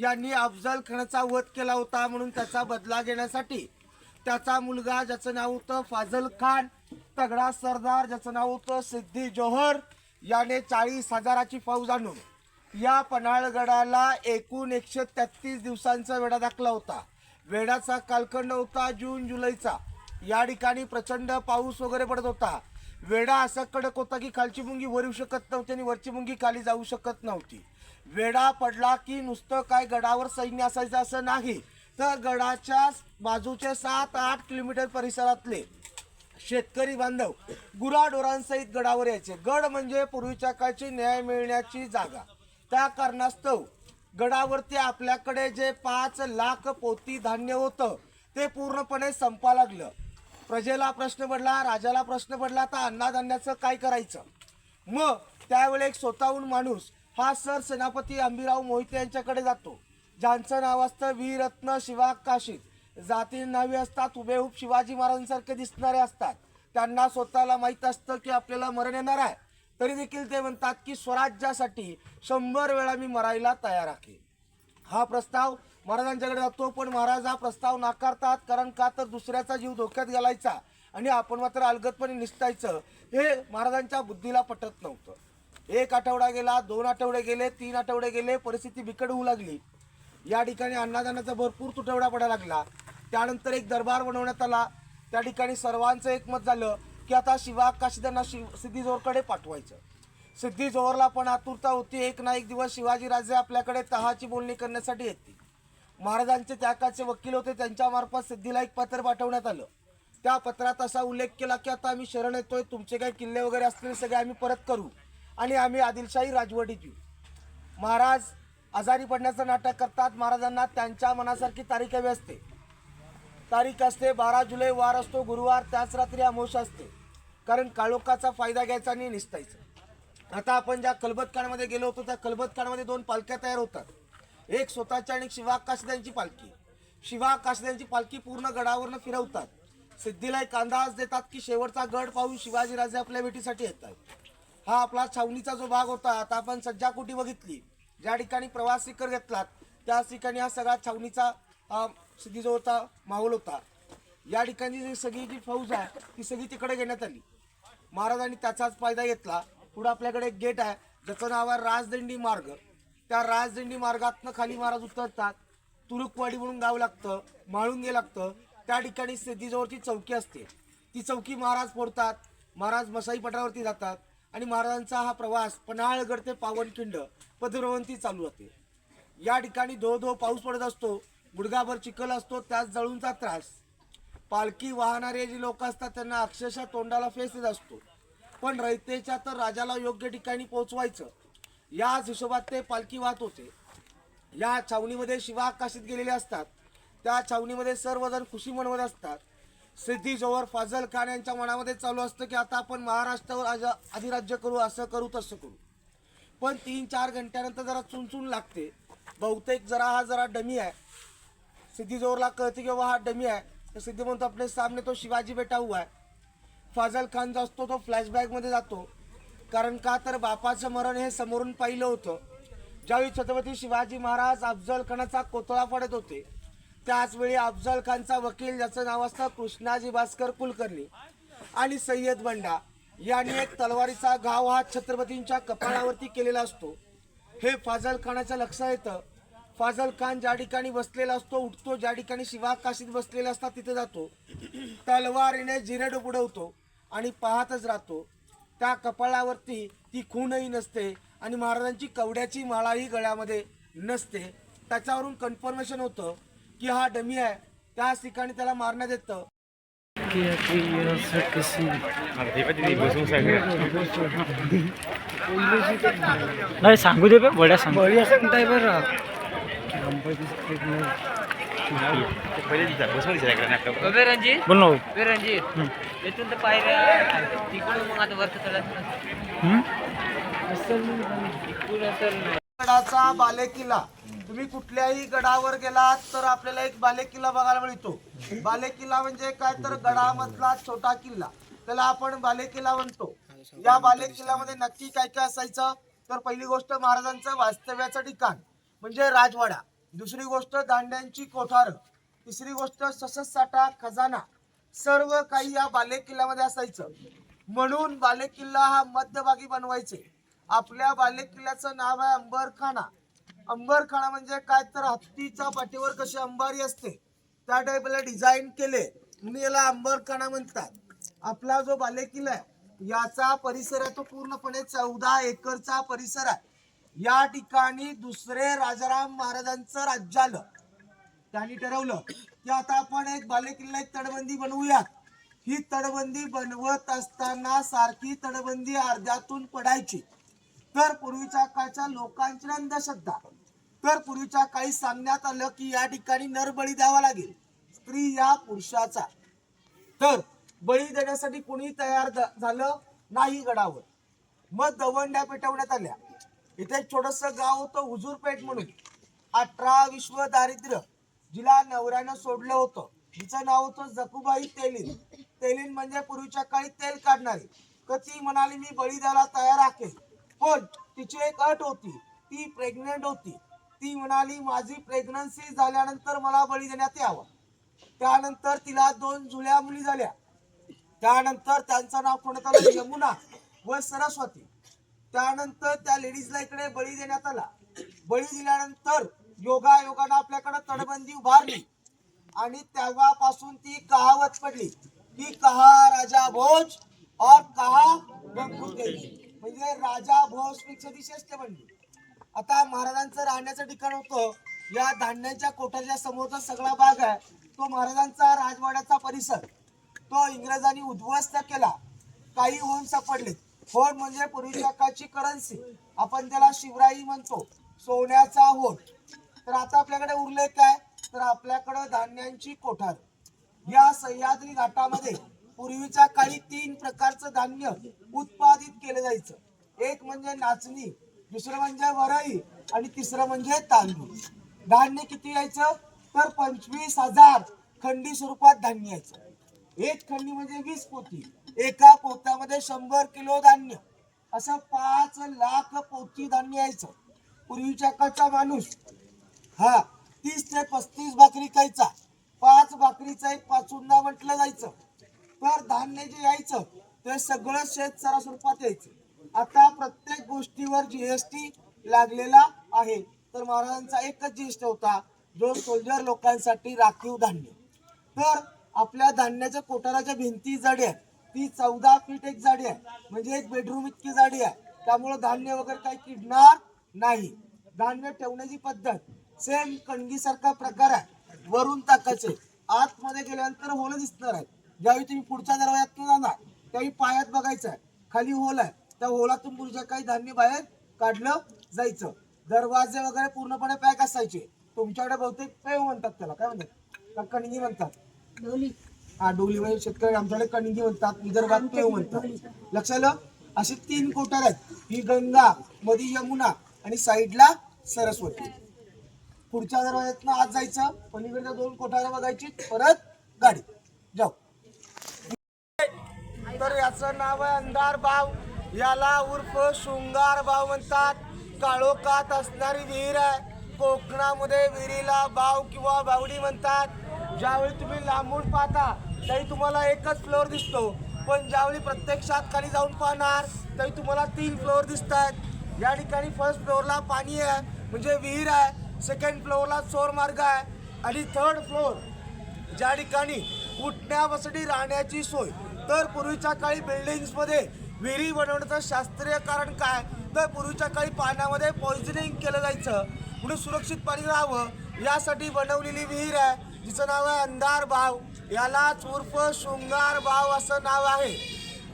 यांनी अफजल खानाचा वध केला होता म्हणून त्याचा बदला घेण्यासाठी. त्याचा मुलगा ज्याचं नाव होतं फाजल खान तगडा सरदार ज्याचं नाव होतं सिद्धी जोहर याने चाळीस हजाराची फौज आणून या पन्हाळगडाला एकूण एकशे तेहतीस दिवसांचा वेढा दाखला होता. वेढाचा कालखंड होता जून जुलैचा. या ठिकाणी प्रचंड पाऊस वगैरे पडत होता. वेढा असा कडक होता की खालची मुंगी वर येऊ शकत नव्हती आणि वरची मुंगी खाली जाऊ शकत नव्हती. वेढा पडला की नुसतं काय गडावर सैन्य असायचं असं नाही. तर गडाच्या बाजूचे सात आठ किलोमीटर परिसरातले शेतकरी बांधव गुराढोरांसहित गडावर यायचे. गड म्हणजे पूर्वीच्या काळची न्याय मिळण्याची जागा. त्या कारणास्तव गडावरती आपल्याकडे जे पाच लाख पोती धान्य होतं ते पूर्णपणे संपा लागलं. प्रजेला प्रश्न पडला राजाला प्रश्न पडला तर अन्नधान्याचं काय करायचं? मग त्यावेळी एक स्वतःहून माणूस हा सर सेनापती आंबीराव मोहिते यांच्याकडे जातो. ज्यांचं नाव असतं वीरत्न शिवा काशीत जाती नावे असतात उभेहूब शिवाजी महाराजांसारखे दिसणारे असतात. त्यांना स्वतःला माहीत असतं की आपल्याला मरण येणार आहे. तरी देखील ते म्हणतात की स्वराज्यासाठी शंभर वेळा मी मरायला तयार आहे. हा प्रस्ताव महाराजांच्याकडे जातो पण महाराज हा प्रस्ताव नाकारतात कारण का तर दुसऱ्याचा जीव धोक्यात घालायचा आणि आपण मात्र अलगदपणे निसटायचं हे महाराजांच्या बुद्धीला पटत नव्हतं. एक आठवडा गेला दोन आठवडे गेले तीन आठवडे गेले परिस्थिती बिकट होऊ लागली. या ठिकाणी अन्नदानाचा भरपूर तुटवडा पडायला लागला. त्यानंतर एक दरबार बनवण्यात आला. त्या ठिकाणी सर्वांचं एकमत झालं की आता शिवा काशीदांना शिव सिद्धीजोरकडे पाठवायचं. सिद्धी जोहरला पण आतुरता होती. एक ना एक दिवस शिवाजी राजे आपल्याकडे तहाची बोलणी करण्यासाठी येतील. महाराजांचे त्याकाचे वकील होते. त्यांच्यामार्फत सिद्धीला एक पत्र पाठवण्यात आलं. त्या पत्रात असा उल्लेख केला की आता आम्ही शरण येतोय. तुमचे काही किल्ले वगैरे असतील सगळे आम्ही परत करू. आणि आम्ही आदिलशाही राजवटीत येऊ. महाराज आजारी पडण्याचं नाटक करतात. महाराजांना त्यांच्या मनासारखी तारीख हवी असते. तारीख असते बारा जुलै वार असतो गुरुवार त्याच रात्री अमोश असते. कारण काळोखाचा फायदा घ्यायचा आणि निसतायचं. आता आपण ज्या कलबतखान्यामध्ये गेलो होतो त्या कलबतखान्यामध्ये दोन पालख्या तयार होतात. एक स्वतःच्या आणि शिवा काशद्यांची पालखी. शिवा काशद्यांची पालखी पूर्ण गडावरनं फिरवतात. सिद्धीला एक अंदाज देतात की शेवटचा गड पाहून शिवाजीराजे आपल्या भेटीसाठी येतात. हा आपला छावणीचा जो भाग होता आता आपण सज्जा सज्जाकुटी बघितली. ज्या ठिकाणी प्रवासी कर घेतलात त्याच ठिकाणी हा सगळा छावणीचा अ, सिद्धीजवळचा माहोल होता. या ठिकाणी जी सगळी जी फौज आहे ती सगळी तिकडे घेण्यात आली. महाराजांनी त्याचाच फायदा घेतला. पुढे आपल्याकडे एक गेट आहे ज्याचं नाव आहे राजदंडी मार्ग. त्या राजदंडी मार्गातनं खाली महाराज उतरतात. तुरुकवाडी म्हणून गाव लागतं माळुंगे लागतं. त्या ठिकाणी सिद्धीजवळची चौकी असते. ती चौकी महाराज फोडतात. महाराज मसाई पठारावरती जातात. आणि महाराजांचा हा प्रवास पन्हाळगड ते पावनखिंड पदरवंती चालू होते. या ठिकाणी धो धो पाऊस पडत असतो गुडघाभर चिखल असतो त्याच जळूनचा त्रास. पालखी वाहणारे जे लोक असतात त्यांना अक्षरशः तोंडाला फेस येत असतो. पण रयतेच्या तर राजाला योग्य ठिकाणी पोहोचवायचं याच हिशोबात ते पालखी वाहत होते. या छावणीमध्ये शिवा आकाशित गेलेले असतात. त्या छावणीमध्ये सर्वजण खुशी मनवत असतात. सिद्धी जोवर फाजल खान यांच्या मनामध्ये चालू असतं की आता आपण महाराष्ट्रावर अधिराज्य करू असं करू तसं करू. पण तीन चार घंट्यानंतर जरा चुनचून लागते. बहुतेक जरा हा जरा डमी आहे. सिद्धी जोरला कळते की बाबा हा डमी आहे. तर सिद्धी म्हणतो आपले सामने तो शिवाजी बेटा हुआ आहे. फाजल खान जो असतो तो फ्लॅशबॅकमध्ये जातो. कारण का तर बापाचं मरण हे समोरून पाहिलं होतं. ज्यावेळी छत्रपती शिवाजी महाराज अफजल खानाचा कोतळा पडत होते त्याचवेळी अफजल खानचा वकील ज्याचं नाव असतं कृष्णाजी भास्कर कुलकर्णी आणि सय्यद बंडा यांनी एक तलवारीचा घाव हा छत्रपतींच्या कपाळावरती केलेला असतो. हे फाजल खानाच्या लक्षात येतं. फाजल खान ज्या ठिकाणी बसलेला असतो उठतो ज्या ठिकाणी शिवा काशीत बसलेला असतात तिथे जातो. तलवारीने जिरेड उडवतो आणि पाहतच राहतो. त्या कपाळावरती ती खूनही नसते आणि महाराजांची कवड्याची माळाही गळ्यामध्ये नसते. त्याच्यावरून कन्फर्मेशन होतं की हा डमी आहे त्याच ठिकाणी त्याला मारण्यात येतं. नाही सांगू दे बे बड्या सांगू. बळी सांगताय बरं बघ रणजित बोल ना भाऊ. बे रणजित इथून तर पायऱ्या तिकडून मग आता वरती चला हम्म? तिकडून असेल गडाचा बालेकिल्ला. तुम्ही कुठल्याही गडावर गेलात तर आपल्याला एक बालेकिल्ला बघायला मिळतो. बालेकिल्ला म्हणजे काय तर गडामधला छोटा किल्ला. त्याला आपण बालेकिल्ला म्हणतो. या बालेकिल्ल्यामध्ये नक्की काय काय असायचं? तर पहिली गोष्ट महाराजांचं वास्तव्याचं ठिकाण म्हणजे राजवाडा. दुसरी गोष्ट दांड्यांची कोठार. तिसरी गोष्ट सशस्त्र साठा खजाना. सर्व काही या बाले किल्ल्यामध्ये असायचं. म्हणून बाले किल्ला हा मध्यभागी बनवायचे. आपल्या बाले किल्ल्याचं नाव आहे अंबरखाना. अंबरखाना म्हणजे काय तर हत्तीच्या पाठीवर कशी अंबारी असते त्या टाईपला डिझाईन केले. म्हणून याला अंबरखाना म्हणतात. आपला जो बालेकिल्ला आहे याचा परिसर आहे तो पूर्णपणे चौदा एकरचा परिसर आहे. या ठिकाणी दुसरे राजाराम महाराजांचं राज्य आलं. त्यांनी ठरवलं की आता आपण एक बालेकिल्ला एक तटबंदी बनवूयात. ही तटबंदी बनवत असताना सारखी तटबंदी अर्ध्यातून पडायची. तर पूर्वीच्या काळच्या लोकांची अंधश्रद्धा. तर पूर्वीच्या काळी सांगण्यात आलं की या ठिकाणी नरबळी द्यावा लागेल. स्त्री या पुरुषाचा. तर बळी देण्यासाठी कोणी तयार झालं नाही गडावर. मग दवंड्या पेटवण्यात आल्या. इथे एक छोटस गाव होतं हुजूरपेठ म्हणून. अठरा विश्व दारिद्र्य. जिला नवऱ्यानं सोडलं होतं. तिचं नाव होतं जकुबाई तेलीन. तेलीन म्हणजे पूर्वीच्या काळी तेल काढणारी. तर ती म्हणाली मी बळी द्यायला तयार आहे. पण तिची एक अट होती. ती प्रेग्नेंट होती. ती म्हणाली माझी प्रेग्नन्सी झाल्यानंतर मला बळी देण्यात यावं. त्यानंतर तिला दोन जुळ्या मुली झाल्या. त्यानंतर त्यांचं नाव ठेवण्यात आलं यमुना व सरस्वती. त्यानंतर त्या लेडीजला इकडे बळी देण्यात आला. बळी दिल्यानंतर योगा योगानं आपल्याकडे तटबंदी उभारली आणि तेव्हापासून ती कहावत पडली की कहा राजा भोज और कहा म्हणजे राजा भोजपेक्षा ती श्रेष्ठ बनली. आता महाराजांचं राहण्याचं ठिकाण होतं. या धान्यांच्या कोठाच्या समोरचा सगळा भाग आहे. तो महाराजांचा राजवाड्याचा परिसर. तो इंग्रजांनी उद्ध्वस्त केला. काही होऊन सापडले. होण म्हणजे पूर्वीच्या करन्सी आपण त्याला शिवराई म्हणतो. सोन्याचा होण तर आता आपल्याकडे उरले काय? तर आपल्याकडे धान्यांची कोठार. या सह्याद्री घाटामध्ये पूर्वीच्या काळी तीन प्रकारचं धान्य उत्पादित केलं जायचं. एक म्हणजे नाचणी दुसरं म्हणजे वरई आणि तिसरं म्हणजे तांदूळ. धान्य किती यायचं? तर पंचवीस हजार खंडी स्वरूपात धान्य यायचं. एक खंडी म्हणजे वीस पोती. एका पोत्यामध्ये शंभर किलो धान्य. असं पाच लाख पोती धान्य यायचं. पूर्वीच्या काळचा माणूस हा तीस ते पस्तीस भाकरी खायचा. पाच भाकरीचा एक पाचुंदा म्हटलं जायचं. तर धान्य जे यायचं ते सगळं शेत सरा स्वरूपात यायचं. आता प्रत्येक गोष्टीवर जीएसटी लागलेला आहे. तर महाराजांचा एकच जीएसटी होता जो सोल्जर लोकांसाठी राखीव धान्य. तर आपल्या धान्याच्या कोठाराच्या भिंती जाडी आहे. ती चौदा फीट एक जाडी आहे. म्हणजे एक बेडरूम इतकी जाडी आहे. त्यामुळे धान्य वगैरे काही किडणार नाही. धान्य ठेवण्याची पद्धत सेम कणगीसारखा प्रकार आहे. वरून ताकाचे आतमध्ये गेल्यानंतर होल दिसणार आहे. ज्यावेळी तुम्ही पुढच्या दरवाज्यात जाणार त्यावेळी पायात बघायचं आहे. खाली होल आहे. त्या होलातून पुढच्या काही धान्य बाहेर काढलं जायचं. दरवाजे वगैरे पूर्णपणे पॅक असायचे. तुमच्याकडे बहुतेक पेव म्हणतात त्याला. काय म्हणतात? का कणगी म्हणतात? हा डोली. म्हणजे शेतकरी आमच्याकडे कणगी म्हणतात विदर्भात पेव म्हणतात. लक्षात आलं? असे तीन कोटर आहेत. ही गंगा मधी यमुना आणि साईडला सरस्वती. पुढच्या दरवाज्यातनं आत जायचं. पलीकडच्या दोन कोठारा बघायची. परत गाडी. जाऊ. तर याचं नाव आहे अंधार बाव याला उर्फ शृंगार भाव म्हणतात. काळोखात असणारी विहीर आहे. कोकणामध्ये विहिरीला बाव किंवा बावडी म्हणतात. ज्यावेळी तुम्ही लांबून पाहता तरी तुम्हाला एकच फ्लोअर दिसतो. पण ज्यावेळी प्रत्यक्षात खाली जाऊन पाहणार तरी तुम्हाला तीन फ्लोअर दिसत आहेत या ठिकाणी फर्स्ट फ्लोअरला पाणी आहे म्हणजे विहीर आहे. सेकंड फ्लोअरला चोर मार्ग आहे. आणि थर्ड फ्लोअर ज्या ठिकाणी उठण्यासाठी राहण्याची सोय. तर पूर्वीच्या काळी बिल्डिंग्समध्ये विहिरी बनवण्याचं शास्त्रीय कारण काय? तर पूर्वीच्या काळी पाण्यामध्ये पॉइझनिंग केलं जायचं. म्हणून सुरक्षित पाणी राहावं. यासाठी बनवलेली विहीर आहे. जिचं नाव आहे अंधार बाव यालाच उर्फ शृंगार बाव असं नाव आहे.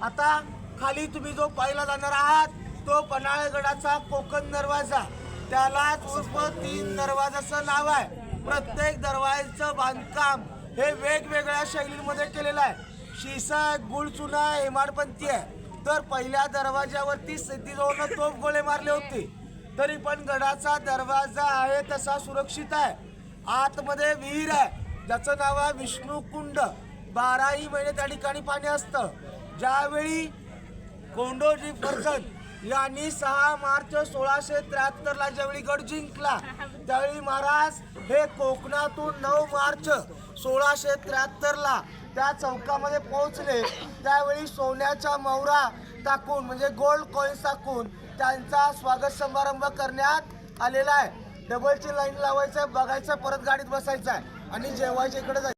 आता खाली तुम्ही जो पाहिला जाणार आहात तो पन्हाळगडाचा कोकण दरवाजा. त्यालाच उर्फ तीन दरवाजाचं नाव आहे. प्रत्येक दरवाजाचं बांधकाम हे वेगवेगळ्या शैलींमध्ये केलेलं आहे. शिसा गुळचुना हेमाडपंथी आहे. तर पहिल्या दरवाजावरती सिद्धीजवळनं तोफ गोळे मारले होते. तरी पण गडाचा दरवाजा आहे तसा सुरक्षित आहे. आतमध्ये विहीर आहे. ज्याचं नाव आहे विष्णू कुंड. बाराही महिने त्या ठिकाणी पाणी असतं. ज्यावेळी कोंडोजी फर्जन यांनी सहा मार्च सोळाशे त्र्याहत्तरला ज्यावेळी गड जिंकला त्यावेळी महाराज हे कोकणातून नऊ मार्च सोळाशे त्र्याहत्तरला त्या चौकामध्ये पोहोचले. त्यावेळी सोन्याच्या मौरा टाकून म्हणजे गोल्ड कॉईन्स टाकून त्यांचा स्वागत समारंभ करण्यात आलेला आहे. डबलची लाईन लावायचं बघायचं परत गाडीत बसायचं आहे. आणि जेवायच्या इकडे जायचं.